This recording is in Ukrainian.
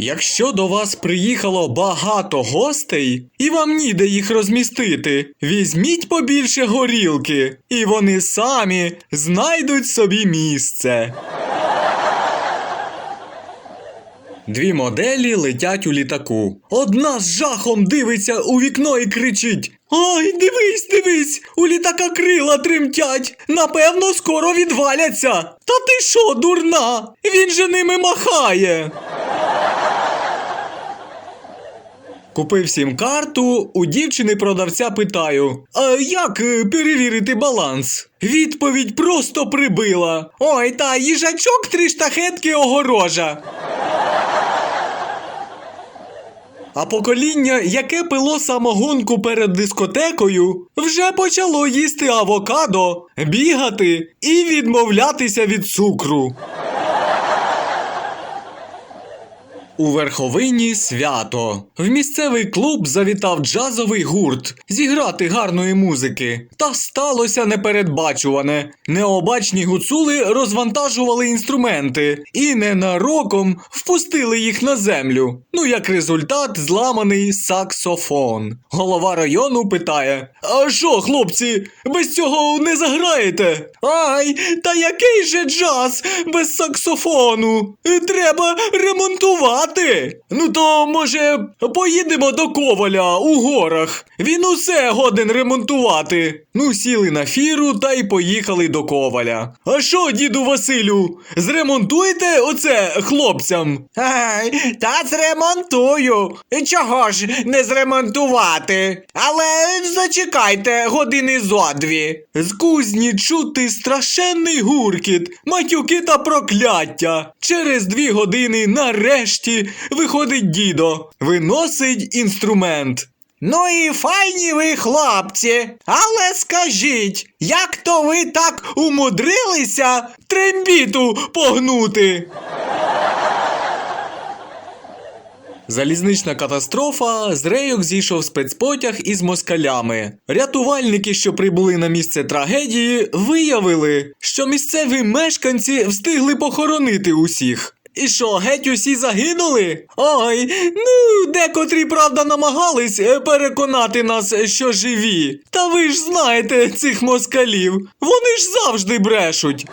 Якщо до вас приїхало багато гостей, і вам ніде їх розмістити, візьміть побільше горілки, і вони самі знайдуть собі місце. Дві моделі летять у літаку. Одна з жахом дивиться у вікно і кричить: Ой, дивись, дивись! У літака крила тремтять. Напевно, скоро відваляться. Та ти що, дурна? Він же ними махає. Купив сім карту, у дівчини продавця питаю: А як е, перевірити баланс? Відповідь просто прибила. Ой, та їжачок три штахетки огорожа. А покоління, яке пило самогонку перед дискотекою, вже почало їсти авокадо, бігати і відмовлятися від цукру. У верховині свято. В місцевий клуб завітав джазовий гурт зіграти гарної музики. Та сталося непередбачуване. Необачні гуцули розвантажували інструменти і ненароком впустили їх на землю. Ну, як результат, зламаний саксофон. Голова району питає: А що, хлопці, без цього не заграєте? Ай, та який же джаз без саксофону? Треба ремонтувати. Ну то, може, поїдемо до Коваля у горах. Він усе годен ремонтувати. Ну, сіли на фіру та й поїхали до Коваля. А що, діду Василю, зремонтуєте оце хлопцям? Ай, та зремонтую. Чого ж не зремонтувати? Але зачекайте години зо дві. З кузні чути страшенний гуркіт, матюки та прокляття. Через дві години нарешті виходить дідо, виносить інструмент. Ну і файні ви, хлопці. Але скажіть, як то ви так умудрилися? Трембіту погнути. Залізнична катастрофа з рейок зійшов спецпотяг із москалями. Рятувальники, що прибули на місце трагедії, виявили, що місцеві мешканці встигли похоронити усіх. І що, геть усі загинули? Ой, ну декотрі, правда, намагались е, переконати нас, що живі. Та ви ж знаєте цих москалів. Вони ж завжди брешуть.